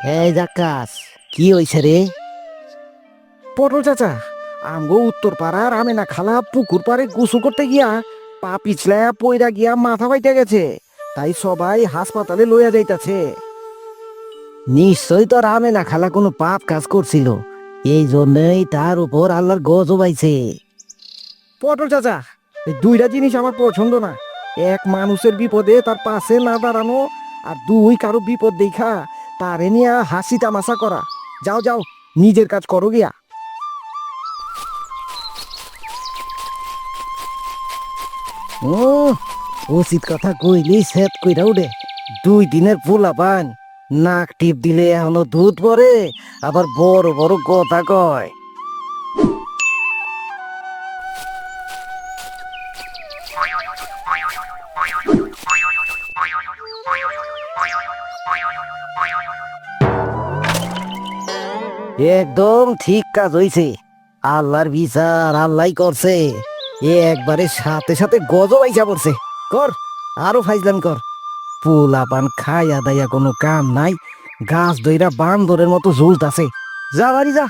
এই জাকাস কি হইছে রে? পটল চাচা আমগো উত্তর পাড়ার আমি না খালা পুকুর পাড়ে গোসু করতে গিয়া পা পিছলা পইরা গিয়া মাথা বাইতে গেছে। তাই সবাই হাসপাতালে লইয়া যাইতাছে। নিশ্চয় তো রামে না খালা কোনো পাপ কাজ করছিল। এই জন্যই তার উপর আল্লাহর গজব আইছে পটল চাচা এই দুইটা জিনিস আমার পছন্দ না। এক মানুষের বিপদে তার পাশে না দাঁড়ানো আর দুই কারও বিপদ দেখা তারে নিয়া হাসি তামাশা করা। যাও যাও, নিজের কাজ করো গিয়া। ও উচিত কথা কইলি সেট কইরা উঠে। দুই দিনের পোলা পান। নাক টিপ দিলে এখনও দুধ পরে, আবার বড় বড় কথা কয়। একদম ঠিক কাজ হইছে। আল্লাহর বিচার আল্লাহ করছে। এ একবারে সাথে সাথে গজব আইসা পড়ছে। কর, আরও ফাইজলাম কর। পোলা পান খাইয়া দাইয়া কোনো কাম নাই। গাছ দইরা বান্দরের মতো ঝুলতাছে। যা বাড়ি যা।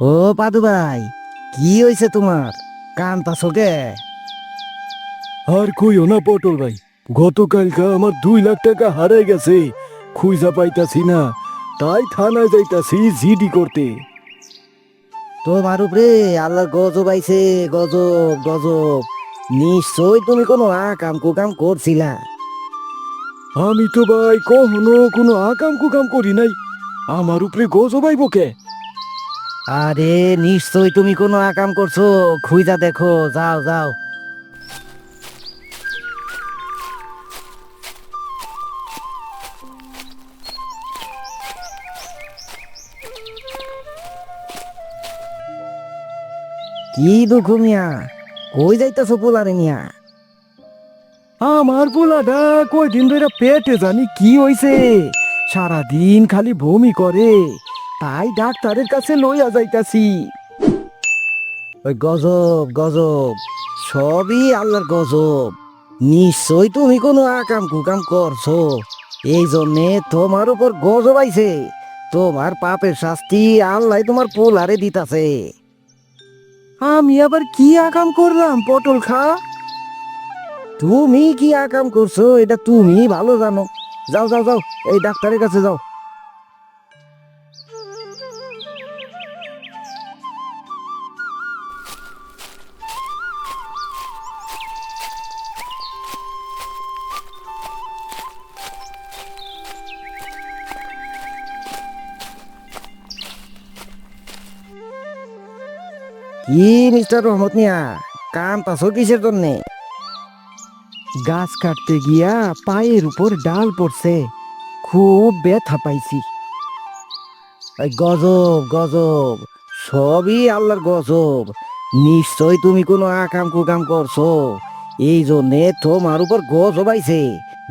ও পাদু ভাই কি হয়েছে তোমার? কান্তাছো কে আর কইও না পটল ভাই গতকালকা আমার দুই লাখ টাকা হারাই গেছে খুঁজা পাইতাছি না তাই থানায় যাইতাছি জিডি করতে। তোমার উপরে আল্লাহর গজব আইছে গজব গজব। নিশ্চয় তুমি কোনো আকাম কুকাম করছিলা। আমি তো ভাই কখনো কোনো আকাম কুকাম করি নাই। আমার উপরে গজবাইব কে? আরে নিশ্চয় তুমি কোনো আকাম করছ। খুঁজা দেখো, যাও যাও। কি দুঃখ মিয়া, কই যাইতেছো পোলারে মিয়া আমার পোলাটা কয়দিন ধরে পেটে জানি কি হইছে। সারাদিন খালি বমি করে। তাই ডাক্তারের কাছে লইয়া যাইতাছি। ওই গজব গজব, সবই আল্লাহর গজব। নিশ্চয় তুমি কোনো আকাম কুকাম করছ। এই জন্যে তোমার উপর গজব আইছে। তোমার পাপের শাস্তি আল্লাহ তোমার পোলারে দিতাছে। আমি আবার কি আকাম করলাম, পটল খা? তুমি কি আকাম করছ, এটা তুমি ভালো জানো। যাও যাও যাও, এই ডাক্তারের কাছে যাও। কি মিস্টার রহমত মিয়া কাম পাছো কিসের জন্যে? গাছ কাটতে গিয়া পায়ের উপর ডাল পড়ছে, খুব ব্যথা পাইছি। এই গজব গজব, সবই আল্লাহর গজব। নিশ্চয় তুমি কোনো আকাম কুকাম করছ। এই জন্যে তোমার উপর গজব আইছে।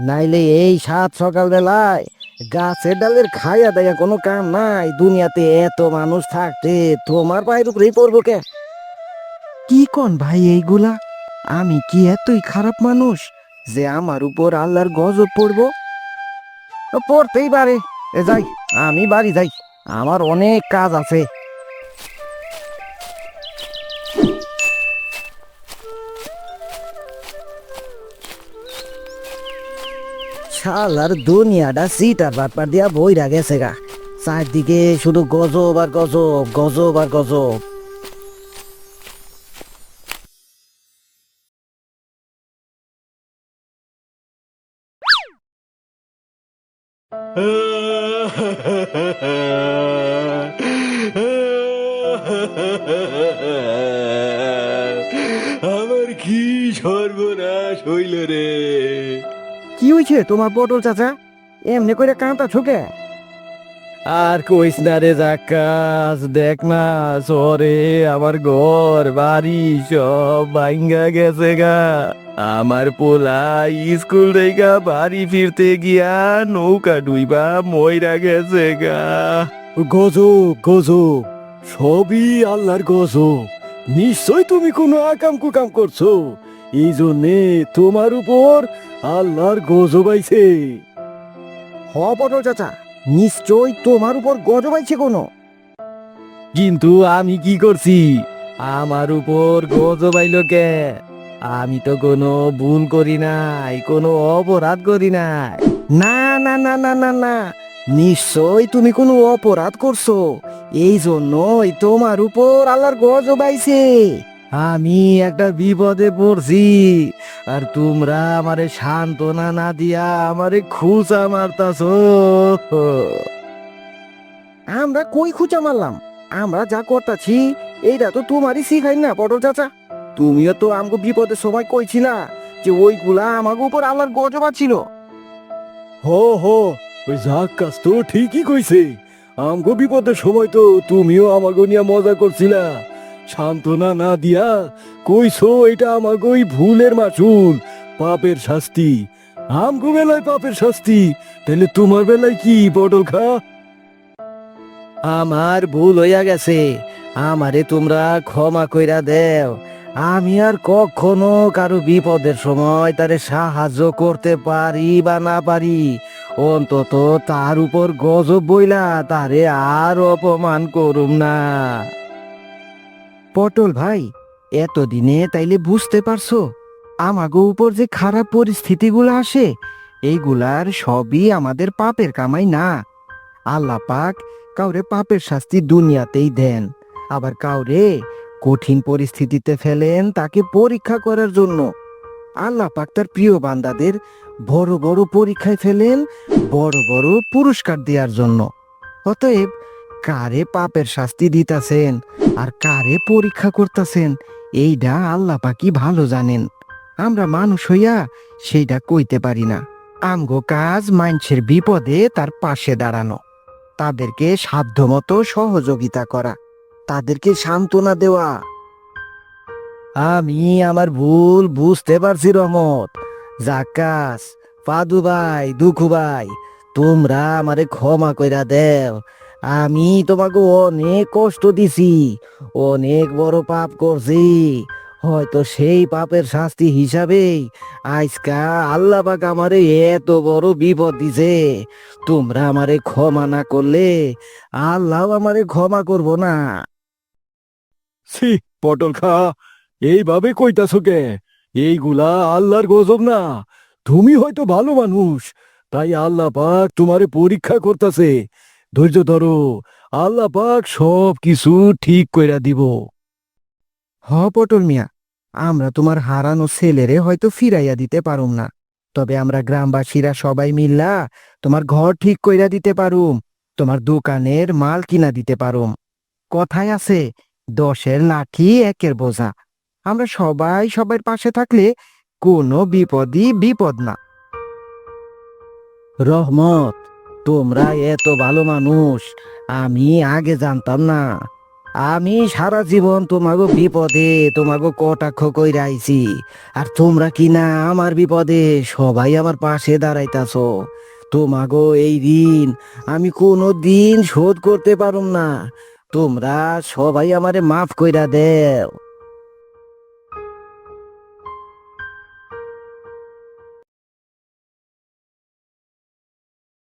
নাইলে এই সাত সকাল বেলায় গাছের ডালের খাইয়া দেয়া কোনো কাম নাই। দুনিয়াতে এত মানুষ থাকতে তোমার পায়ের উপরেই পড়ব কে? কি কন ভাই এইগুলা? আমি কি এতই খারাপ মানুষ যে আমার উপর আল্লাহর গজব পড়ব? পড়তেই পারে। এ যাই, আমি বাড়ি যাই। আমার অনেক কাজ আছে। শালার দুনিয়াটা সিটার বাটপার দিয়া বইরা গেছে গা। চারদিকে শুধু গজব আর গজব গজব আর গজব। আমার কি সর্বনাশ হইল রে? কি হয়েছে তোমার পটল চাচা? এমনি করে কাঁটা ছোকে? আর কইস না রে জাকাস দেখ না সরে আমার ঘর বাড়ি সব ভাঙ্গা গেছে গা। আমার পোলা স্কুল থেকে বাড়ি ফিরতে গিয়া নৌকা ডুইবা ময়রা গেছে গা। গজব গজব সবই আল্লাহর গজব নিশ্চয় তুমি কোনো আকাম কুকাম করছ। এই জন্যে তোমার উপর আল্লাহর গজব আইছে হ পটল চাচা নিশ্চয় তোমার উপর গজব আইছে কোনো। কিন্তু আমি কি করছি? আমার উপর গজব আইলো কে? আমি তো কোনো ভুল করি নাই, কোনো অপরাধ করি নাই। না না না না না না নিশ্চয় তুমি কোনো অপরাধ করছ। এই জন্যই তোমার উপর আল্লাহর গজব আইছে আমি একটা বিপদে পড়ছি, আর তোমরা আমারে সান্ত্বনা না দিয়া আমারে খুঁচা মারতাছ। আমরা কই খুঁচা মারলাম? আমরা যা করতাছি, এইটা তো তোমারই শিখাই না, পটল চাচা। তুমিও তো আমগো বিপদের সময় কইছিলা যে ওইগুলা আমাকে উপর আল্লাহর গজব ছিল হো হো ওই জাক্কাস তো ঠিকই কইছে। আমগো বিপদের সময় তো তুমিও আমাগো নিয়ে মজা করছিলা। সান্ত্বনা না দিয়া কইছো এটা আমাগোই ভুলের মাসুল পাপের শাস্তি। আমগো বেলায় পাপের শাস্তি তাহলে তোমার বেলায় কি বটল খা? আমার ভুল হইয়া গেছে আমারে তোমরা ক্ষমা কইরা দেও। আমি আর কখনো কারও বিপদের সময় তারে সাহায্য করতে পারি বা না পারি। অন্তত তার উপর গজব বইলা তারে আর অপমান করুম না। পটল ভাই, এতদিনে তাইলে বুঝতে পারছ, আমাগো উপর যে খারাপ পরিস্থিতিগুলো আসে, এইগুলার সবই আমাদের পাপের কামাই না। আল্লাহ পাক কাউরে পাপের শাস্তি দুনিয়াতেই দেন, আবার কাউরে কঠিন পরিস্থিতিতে ফেলেন তাকে পরীক্ষা করার জন্য। আল্লাহ পাক তার প্রিয় বান্দাদের বড় বড় পরীক্ষায় ফেলেন, বড় বড় পুরস্কার দেওয়ার জন্য। অতএব কারে পাপের শাস্তি দিতাছেন আর কারে পরীক্ষা করতেছেন এইটা আল্লাহ পাকি ভালো জানেন। আমরা মানুষ হইয়া সেইটা কইতে পারি না। আমগো কাজ মানুষের বিপদে তার পাশে দাঁড়ানো। তাদেরকে সাধ্যমতো সহযোগিতা করা। তাদেরকে সান্ত্বনা দেওয়া। আমি আমার ভুল বুঝতে পারছি রহমত জাকাস পাদু ভাই ভাই তোমরা আমারে ক্ষমা কইরা দেও। আমি তোমাকে অনেক কষ্ট দিছি, অনেক বড় পাপ করছি। হয়তো সেই পাপের শাস্তি হিসাবেই আজকা আল্লাহ পাক আমারে এত বড় বিপদ দিছে। তোমরা আমারে ক্ষমা না করলে আল্লাহ আমারে ক্ষমা করব না। ছি, পটল খা। এইভাবে কইতাছো কে? এইগুলা আল্লাহর গজব না। তুমি হয়তো ভালো মানুষ, তাই আল্লাহ পাক তোমারে পরীক্ষা করতেছে। ধৈর্য ধরো, আল্লাহ পাক সব কিছু ঠিক কইরা দিব। হ পটল মিয়া, আমরা তোমার হারানো ছেলেরে হয়তো ফিরাইয়া দিতে পারুম না। তবে আমরা গ্রামবাসীরা সবাই মিল্লা তোমার ঘর ঠিক কইরা দিতে পারুম, তোমার দোকানের মাল কিনা দিতে পারুম। কথায় আছে দশের লাঠি একের বোঝা। আমরা সবাই সবার পাশে থাকলে কোনো বিপদই বিপদ না। রহমত, তোমরা এত ভালো মানুষ, আমি আগে জানতাম না। আমি সারা জীবন তোমাগো বিপদে, তোমাগো কটাক্ষ কইরা আইছি। আর তোমরা কি না আমার বিপদে সবাই আমার পাশে দাঁড়াইতাছ। তোমাগো এই ঋণ আমি কোনো দিন শোধ করতে পারুম না। তোমরা সবাই আমারে মাফ কইরা দেও।